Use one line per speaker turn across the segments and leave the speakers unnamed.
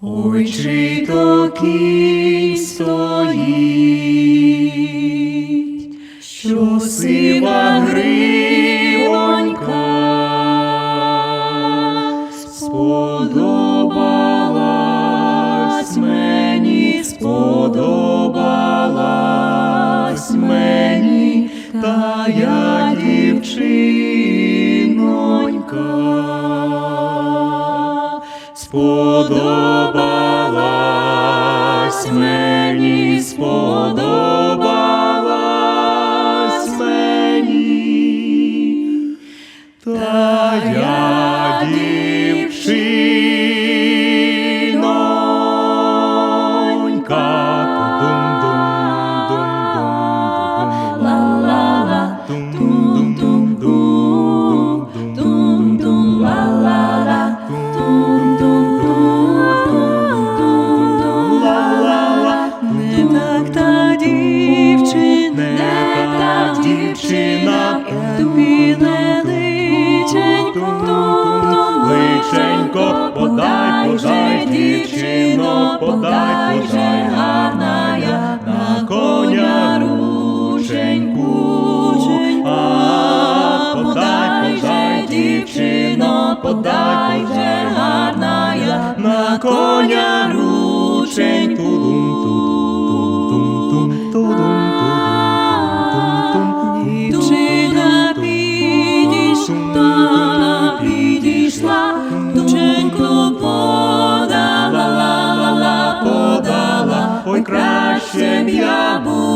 Ой, чи то стоїть, що сива гривонька сподобалась мені, сподобалась мені, та я дівчинонька. Сподобалась мені, сподобалась
дівчина,
не
личенько,
Личенько, подай, подай, дівчино, подай,
же гарна я на коня рученьку,
А, подай, подай, дівчино, подай, краще я
була,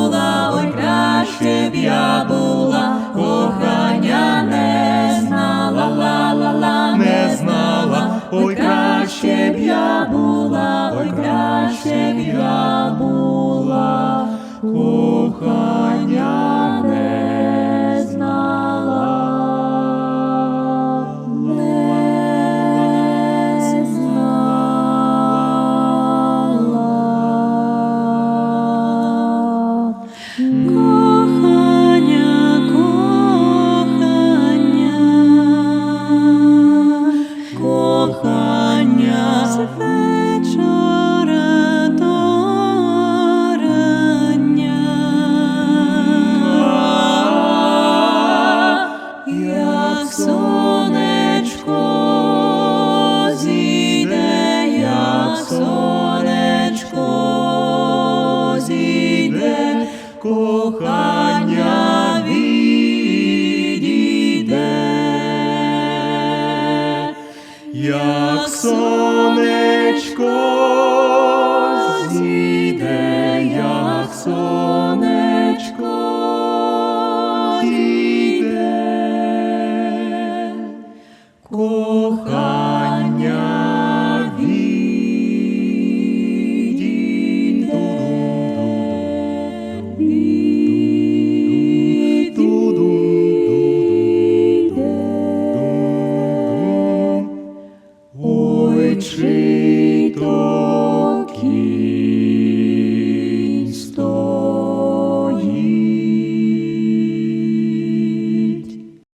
як сонечко сонечко
кохання відійде. Ой, чи то